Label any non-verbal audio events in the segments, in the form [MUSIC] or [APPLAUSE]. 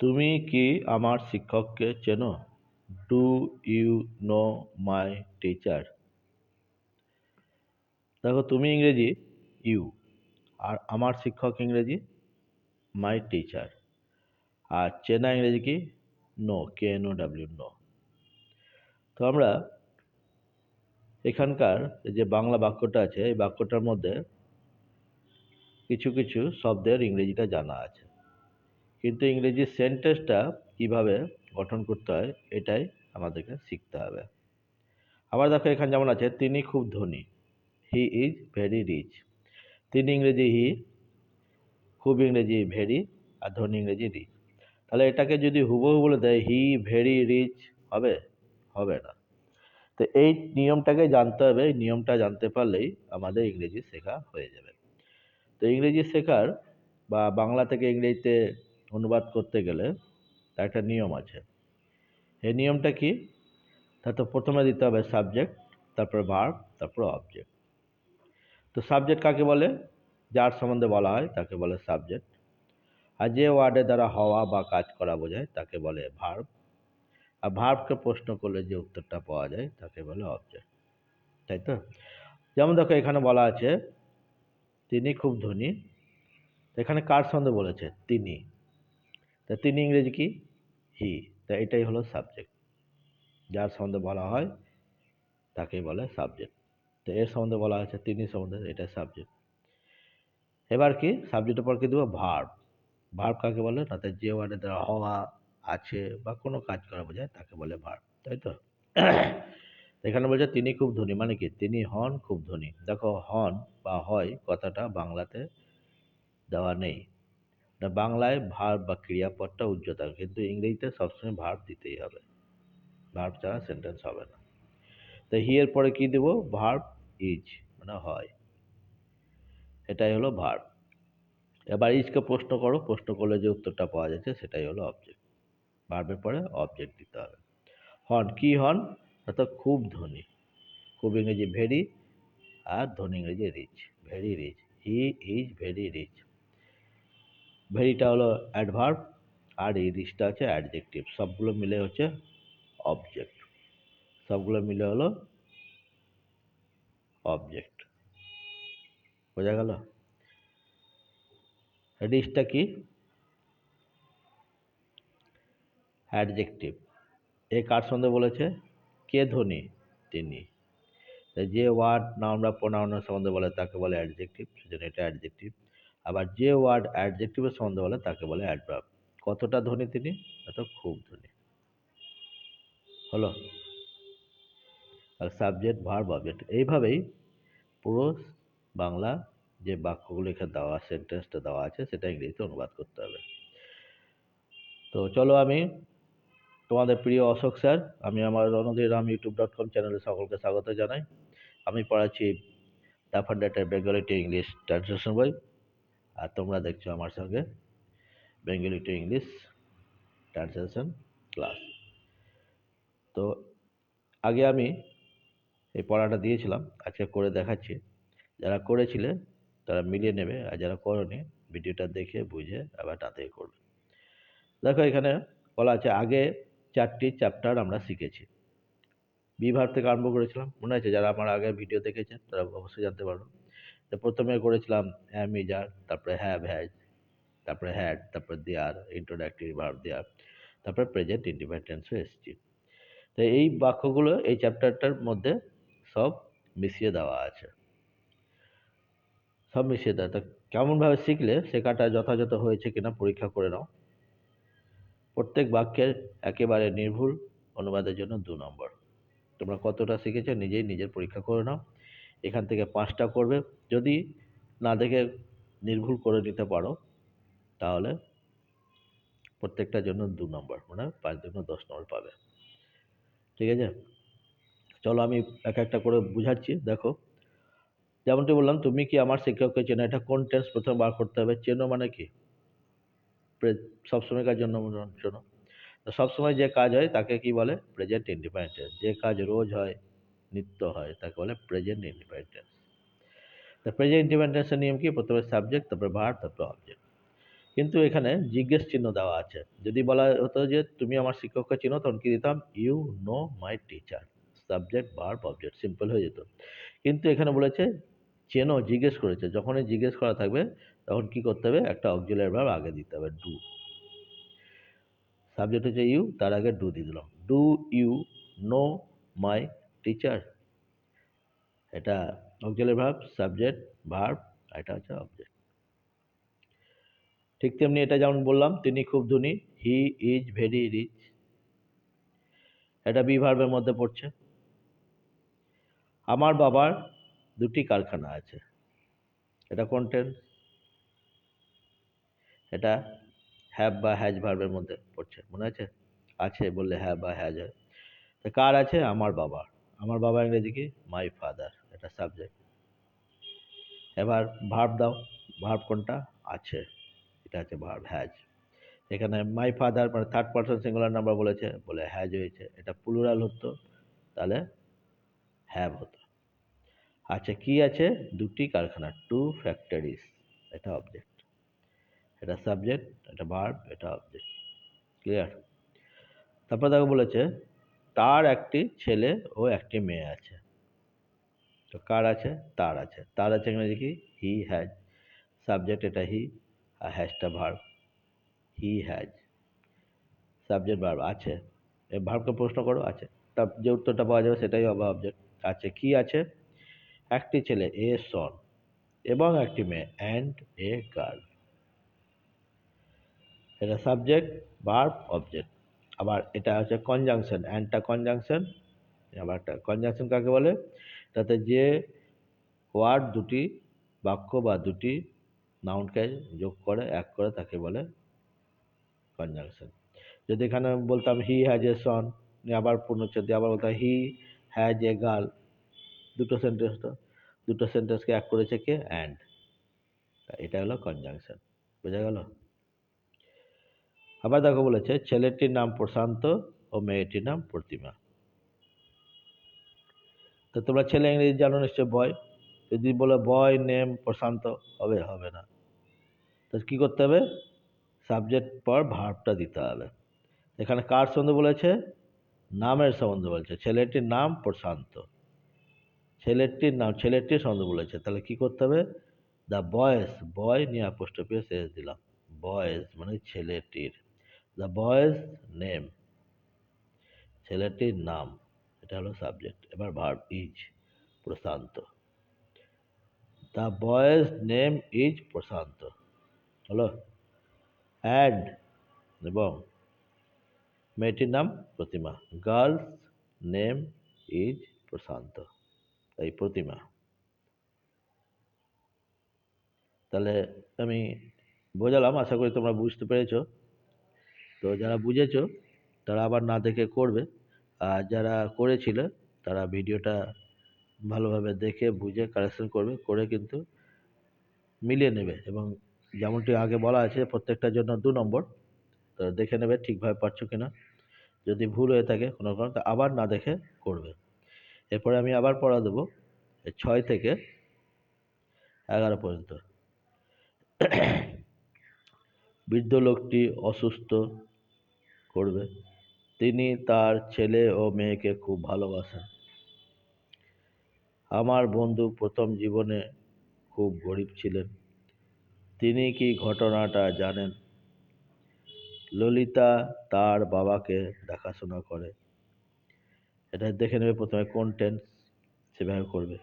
তুমি কি আমার শিক্ষককে চেনো? Do you know my teacher দেখো, তুমি ইংরেজি ইউ আর আমার শিক্ষক ইংরেজি মাই টিচার আর চেনা ইংরেজি কি? Know K N O W know তো আমরা এখানকার যে বাংলা বাক্যটা আছে, এই বাক্যটার মধ্যে কিছু কিছু শব্দের ইংরেজিটা জানা আছে। কিন্তু ইংরেজি সেন্টেন্সটা কীভাবে গঠন করতে হয়, এটাই আমাদেরকে শিখতে হবে। আবার দেখো, এখানে যেমন আছে, তিনি খুব ধনী হি ইজ ভেরি রিচ তিনি ইংরেজি হি খুব ইংরেজি ভেরি আর ধনী ইংরেজি রিচ তাহলে এটাকে যদি হুবহু বলে দেয় হি ভেরি রিচ হবে? হবে না। তো এই নিয়মটাকে জানতে হবে, এই নিয়মটা জানতে পারলেই আমাদের ইংরেজি শেখা হয়ে যাবে। তো ইংরেজি শেখার বা বাংলা থেকে ইংরেজিতে অনুবাদ করতে গেলে তার একটা নিয়ম আছে। এই নিয়মটা কি? তা তো প্রথমে দিতে হবে সাবজেক্ট তারপর ভার্ব তারপর অবজেক্ট তো সাবজেক্ট কাকে বলে? যার সম্বন্ধে বলা হয় তাকে বলে সাবজেক্ট আর যে ওয়ার্ডের দ্বারা হওয়া বা কাজ করা বোঝায় তাকে বলে ভার্ব আর ভার্বকে প্রশ্ন করলে যে উত্তরটা পাওয়া যায় তাকে বলে অবজেক্ট তাই তো? যেমন দেখো এখানে বলা আছে, তিনি খুব ধনী। এখানে কার সঙ্গে বলেছে? তিনি। তা তিনি ইংরেজি কি? হি তা এটাই হলো সাবজেক্ট যার সম্বন্ধে বলা হয় তাকে বলে সাবজেক্ট তো এর সম্বন্ধে বলা হয়েছে, তিনি সম্বন্ধে এটা সাবজেক্ট এবার কি? সাবজেক্টের পর কি দেবো? ভার্ব ভার্ব কাকে বলে? তাতে যে ওয়ার্ডের দ্বারা হওয়া আছে বা কোনো কাজ করা বোঝায়, তাকে বলে ভার্ব তাই তো? [COUGHS] এখানে বলছে তিনি খুব ধনী মানে কি? তিনি হন খুব ধনী। দেখো, হন বা হয় কথাটা বাংলাতে দেওয়া নেই। না, বাংলায় ভার্ব বা ক্রিয়াপদটা উজ্জ্বল কিন্তু ইংরেজিতে সবসময় ভার্ব দিতেই হবে। ভার্ব ছাড়া সেন্টেন্স হবে না। তো হি এর পরে কি দেবো? ভার্ব ইজ মানে হয়। এটাই হলো ভার্ব। এবার ইজকে প্রশ্ন করো। প্রশ্ন করলে যে উত্তরটা পাওয়া যাচ্ছে, সেটাই হলো অবজেক্ট ভার্বের পরে অবজেক্ট দিতে হবে। হন কি হন অর্থাৎ খুব ধনী খুব ইংরেজি ভেরি আর ধনী ইংরেজি rich very rich he is very rich ভেরিটা হলো অ্যাডভার্ব আর এই রিচটা হচ্ছে অ্যাডজেক্টিভ সবগুলো মিলে হচ্ছে অবজেক্ট সবগুলো মিলে হলো অবজেক্ট বোঝা গেল? রিচটা কি? অ্যাডজেক্টিভ এ কার সঙ্গে বলেছে? কে ধনী? তিনি। যে ওয়ার্ড নাউন প্রোনাউনের সম্বন্ধে বলে, তাকে বলে অ্যাডজেক্টিভ সেজন্য এটা অ্যাডজেক্টিভ আবার যে ওয়ার্ড অ্যাডজেক্টিভের সম্বন্ধে বলে, তাকে বলে অ্যাডভার্ব কতটা ধনী তিনি? এত খুব ধনী। হলো? আর সাবজেক্ট ভার্ব অবজেক্ট এইভাবেই পুরো বাংলা যে বাক্যগুলো এখানে দেওয়া সেন্টেন্সটা দেওয়া আছে, সেটা ইংরেজিতে অনুবাদ করতে হবে। তো চলো আমি তোমাদের প্রিয় অশোক স্যার, আমি আমার Ranadhir Ram YouTube dot com চ্যানেলে সকলকে স্বাগত জানাই। আমি পড়াচ্ছি দ্য ফান্ডেটের বেঙ্গলি টু ইংলিশ ট্রান্সলেশন বই। আর তোমরা দেখছ আমার সঙ্গে Bengali to English translation class তো আগে আমি এই পড়াটা দিয়েছিলাম, আজকে করে দেখাচ্ছি। যারা করেছিলে তারা মিলিয়ে নেবে, আর যারা করনি, ভিডিওটা দেখে, বুঝে, আবার তাতেই করবে। দেখো এখানে বলা আছে, আগে চারটি চ্যাপ্টার আমরা শিখেছি। বিভার থেকে আরম্ভ করেছিলাম, মনে আছে? যারা আমার আগের ভিডিও দেখেছেন, তারা অবশ্যই জানতে পারবে তো প্রথমে করেছিলাম হ্যাম ইজার তারপরে হ্যাভ হ্যাজ তারপরে হ্যাড তারপরে দেয়ার ইন্ট্রোডাক্টরি ভার্ব দেয়ার তারপরে প্রেজেন্ট ইন্ডিপেন্ডেন্সও এসেছি তো এই বাক্যগুলো, এই চ্যাপ্টারটার মধ্যে সব মিশিয়ে দেওয়া আছে। সব মিশিয়ে দেওয়া। তো কেমনভাবে শিখলে শেখাটা যথাযথ হয়েছে কিনা পরীক্ষা করে নাও। প্রত্যেক বাক্যের একেবারে নির্ভুল অনুবাদের জন্য দু নম্বর। তোমরা কতটা শিখেছো নিজেই নিজের পরীক্ষা করে নাও। এখান থেকে পাঁচটা করবে। যদি না দেখে নির্ভুল করে নিতে পারো, তাহলে প্রত্যেকটার জন্য দু নম্বর মানে পাঁচ জন্য দশ নম্বর পাবে। ঠিক আছে? চলো আমি এক একটা করে বুঝাচ্ছি, দেখো। যেমনটি বললাম, তুমি কি আমার শিক্ষককে চেনো? এটা কোন টেন্স প্রথমে বার করতে হবে? চেনো মানে কি? সবসময়কার জন্য তো সবসময় যে কাজ হয় তাকে কি বলে? প্রেজেন্ট ইন্ডিপেন্ডেন্স যে কাজ রোজ হয় নিত্য হয়, তাকে বলে প্রেজেন্ট ইন্ডিপেন্ডেন্স তা প্রেজেন্ট ইন্ডিপেন্ডেন্সের নিয়ম কি? প্রথমে সাবজেক্ট তারপরে ভার তারপরে অবজেক্ট কিন্তু এখানে জিজ্ঞেস চিহ্ন দেওয়া আছে। যদি বলা হতো যে তুমি আমার শিক্ষককে চিনো, তখন কি দিতাম? You know my teacher subject verb object simple হয়ে যেত। কিন্তু এখানে বলেছে, চেনো, জিজ্ঞেস করেছে। যখনই জিজ্ঞেস করা থাকবে, তখন কি করতে হবে? একটা অক্সিলারি ভার্ব আগে দিতে হবে ডু সাবজেক্ট হচ্ছে ইউ তার আগে ডু দিয়ে দিলাম। Do you know my teacher এটা অক্সিলারি ভার্ব সাবজেক্ট ভার্ব এটা হচ্ছে অবজেক্ট ঠিক তেমনি এটা যেমন বললাম, তিনি খুব ধনী হি ইজ ভেরি রিচ এটা বি ভার্বের মধ্যে পড়ছে। আমার বাবার দুটি কারখানা আছে। এটা কোন টেন্স এটা হ্যাভ বা হ্যাজ ভার্বের মধ্যে পড়ছে। মনে আছে? আছে বললে হ্যাভ বা হ্যাজ হয়। কার আছে? আমার বাবার। আমার বাবা ইংরেজি কি? মাই ফাদার এটা সাবজেক্ট এবার ভার্ব দাও। ভার্ব কোনটা? আছে। এটা হচ্ছে ভার্ব হ্যাজ এখানে মাই ফাদার মানে থার্ড পার্সন সিঙ্গুলার নাম্বার বলেছে, বলে হ্যাজ হয়েছে। এটা প্লুরাল হতো, তাহলে হ্যাভ হতো। আচ্ছা কি আছে? দুটি কারখানা টু ফ্যাক্টরিজ এটা অবজেক্ট এটা সাবজেক্ট এটা ভার্ব এটা অবজেক্ট ক্লিয়ার তারপর দেখো বলেছে তার একটি ছেলে ও একটি মেয়ে আছে। তো কার আছে? তার আছে। তার আছে এখানে দেখি হি হ্যাজ সাবজেক্ট এটা হি আর হ্যাজটা verb he has subject verb আছে। এ ভার্বকে প্রশ্ন করো, আছে। তার যে উত্তরটা পাওয়া যাবে সেটাই হবে অবজেক্ট আছে কি আছে? একটি ছেলে, এ সন এবং একটি মেয়ে অ্যান্ড এ গার্ল এটা সাবজেক্ট ভার্ব অবজেক্ট আবার এটা হচ্ছে কনজাংশন অ্যান্ডটা কনজাংশন আবার একটা কনজাংশন কাকে বলে? তাতে যে ওয়ার্ড দুটি, বাক্য বা দুটি নাউনকে যোগ করে, এক করে তাকে বলে কনজাংশন যদি এখানে বলতাম হি হ্যাজ এ সন আবার পূর্ণচ্ছেদ দিয়ে আবার বলতাম হি হ্যাজ এ গার্ল দুটো সেন্টেন্স তো, দুটো সেন্টেন্সকে এক করেছে কে? অ্যান্ড এটা হলো কনজাংশন বোঝা গেল? আবার দেখো বলেছে, ছেলেটির নাম প্রশান্ত ও মেয়েটির নাম প্রতিমা। তো তোমরা ছেলে ইংরেজি জানো নিশ্চয়, বয়। যদি বলো বয় নেম প্রশান্ত, হবে হবে না। তো কী করতে হবে? সাবজেক্ট পর ভার্বটা দিতে হবে। এখানে কার সম্বন্ধে বলেছে? নামের সম্বন্ধে বলছে। ছেলেটির নাম প্রশান্ত। ছেলেটির নাম, ছেলেটির সম্বন্ধে বলেছে। তাহলে কি করতে হবে? দ্য বয়েস বয় নিয়ে অ্যাপোস্ট্রফি শেষ দিলাম। বয়েস মানে ছেলেটির। দ্য বয়েজ নেম ছেলেটির নাম, এটা হলো সাবজেক্ট এবার verb is Prashanta. The boy's name is Prashanta. হলো অ্যান্ড এবং মেয়েটির নাম Pratima. Girl's name is Prashanta, এই প্রতিমা। তাহলে আমি বোঝালাম, আশা করি তোমরা বুঝতে পেরেছ। তো যারা বুঝেছ, তারা আবার না দেখে করবে। আর যারা করেছিলে, তারা ভিডিওটা ভালোভাবে দেখে, বুঝে কারেকশন করবে, করে কিন্তু মিলিয়ে নেবে। এবং যেমনটি আগে বলা আছে, প্রত্যেকটার জন্য দু নম্বর। তো দেখে নেবে ঠিকভাবে পারছ কি না যদি ভুল হয়ে থাকে কোনো কারণ, তো আবার না দেখে করবে। এরপরে আমি আবার পড়া দেবো ছয় থেকে এগারো পর্যন্ত। বৃদ্ধ লোকটি অসুস্থ করবে। তিনি তার ছেলে ও মেয়েকে খুব ভালোবাসেন। আমার বন্ধু প্রথম জীবনে খুব গরিব ছিলেন। তিনি কি ঘটনাটা জানেন? ললিতা তার বাবাকে দেখাশোনা করে। এটা দেখে নেবে প্রথমে কোন টেন্স সেভাবে করবে।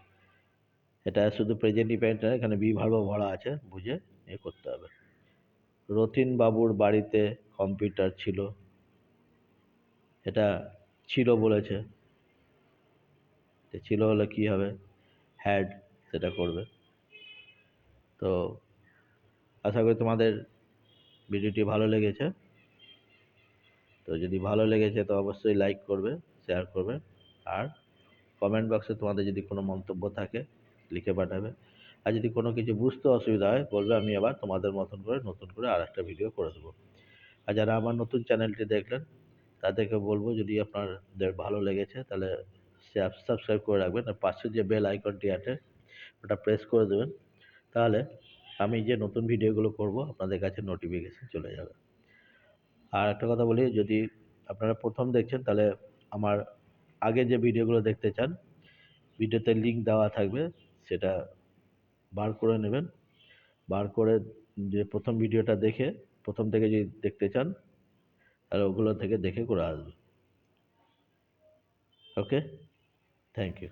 এটা শুধু প্রেজেন্ট ইভেন্ট নয় এখানে বি ভার্ব ভরা আছে, বুঝে এ করতে হবে। রতিন বাবুর বাড়িতে কম্পিউটার ছিল। এটা ছিল বলেছে। ছিল হলে কী হবে? হ্যাড সেটা করবে। তো আশা করি তোমাদের ভিডিওটি ভালো লেগেছে। তো যদি ভালো লেগেছে তো অবশ্যই লাইক করবে শেয়ার করবে আর কমেন্ট বক্সে তোমাদের যদি কোনো মন্তব্য থাকে লিখে পাঠাবে। আর যদি কোনো কিছু বুঝতে অসুবিধা হয় বলবে, আমি আবার তোমাদের মতন করে নতুন করে আর একটা ভিডিও করে দেবো। আর যারা আমার নতুন চ্যানেলটি দেখলেন তাদেরকে বলব যদি আপনাদের ভালো লেগেছে, তাহলে সাবস্ক্রাইব করে রাখবেন আর পাশে যে বেল আইকনটি আছে, ওটা প্রেস করে দেবেন। তাহলে আমি যে নতুন ভিডিওগুলো করব, আপনাদের কাছে নোটিফিকেশন চলে যাবে। আর একটা কথা বলি, যদি আপনারা প্রথম দেখছেন, তাহলে আমার আগে যে ভিডিওগুলো দেখতে চান ভিডিওতে লিঙ্ক দেওয়া থাকবে, সেটা বার করে নেবেন। বার করে যে প্রথম ভিডিওটা দেখে, প্রথম থেকে যদি দেখতে চান তাহলে ওগুলো থেকে দেখে করে আসবে। Okay thank you